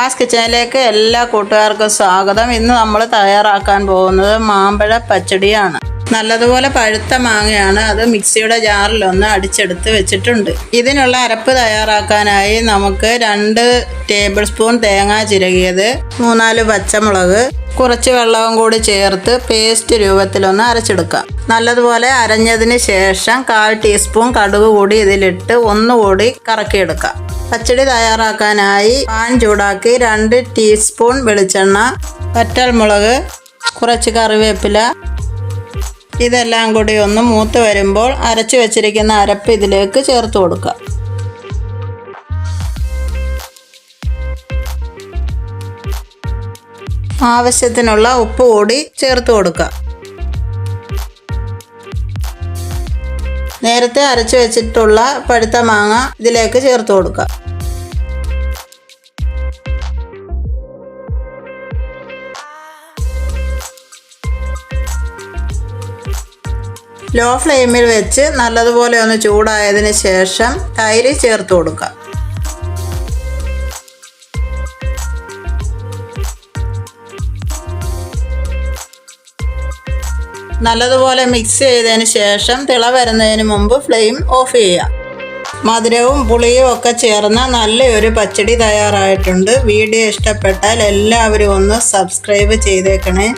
അമ്മാസ് കിച്ചണിലേക്ക് എല്ലാ കൂട്ടുകാർക്കും സ്വാഗതം. ഇന്ന് നമ്മൾ തയ്യാറാക്കാൻ പോകുന്നത് മാമ്പഴ പച്ചടിയാണ്. നല്ലതുപോലെ പഴുത്ത മാങ്ങയാണ്. അത് മിക്സിയുടെ ജാറിലൊന്ന് അടിച്ചെടുത്ത് വെച്ചിട്ടുണ്ട്. ഇതിനുള്ള അരപ്പ് തയ്യാറാക്കാനായി നമുക്ക് രണ്ട് ടേബിൾ സ്പൂൺ തേങ്ങ ചിരകിയത് മൂന്നാൽ പച്ചമുളക് കുറച്ച് വെള്ളവും കൂടി ചേർത്ത് പേസ്റ്റ് രൂപത്തിലൊന്ന് അരച്ചെടുക്കാം. നല്ലതുപോലെ അരഞ്ഞതിന് ശേഷം കാൽ ടീസ്പൂൺ കടുക് കൂടി ഇതിലിട്ട് ഒന്നുകൂടി കറക്കിയെടുക്കാം. പച്ചടി തയ്യാറാക്കാനായി പാൻ ചൂടാക്കി രണ്ട് ടീസ്പൂൺ വെളിച്ചെണ്ണ വറ്റൽമുളക് കുറച്ച് കറിവേപ്പില. ഇതെല്ലാം കൂടി ഒന്ന് മൂത്ത് വരുമ്പോൾ അരച്ചു വെച്ചിരിക്കുന്ന അരപ്പ് ഇതിലേക്ക് ചേർത്ത് കൊടുക്കുക. ആവശ്യത്തിനുള്ള ഉപ്പ് കൂടി ചേർത്ത് കൊടുക്കുക. നേരത്തെ അരച്ചു വെച്ചിട്ടുള്ള പഴുത്ത മാങ്ങ ഇതിലേക്ക് ചേർത്ത് കൊടുക്കുക. ലോ ഫ്ലെയിമിൽ വെച്ച് നല്ലതുപോലെ ഒന്ന് ചൂടായതിന് ശേഷം തൈര് ചേർത്ത് കൊടുക്കുക. നല്ലതുപോലെ മിക്സ് ചെയ്തതിന് ശേഷം തിള വരുന്നതിന് മുമ്പ് ഫ്ലെയിം ഓഫ് ചെയ്യുക. മധുരവും പുളിയും ഒക്കെ ചേർന്ന നല്ലൊരു പച്ചടി തയ്യാറായിട്ടുണ്ട്. വീഡിയോ ഇഷ്ടപ്പെട്ടാൽ എല്ലാവരും ഒന്ന് സബ്സ്ക്രൈബ് ചെയ്തേക്കണേ.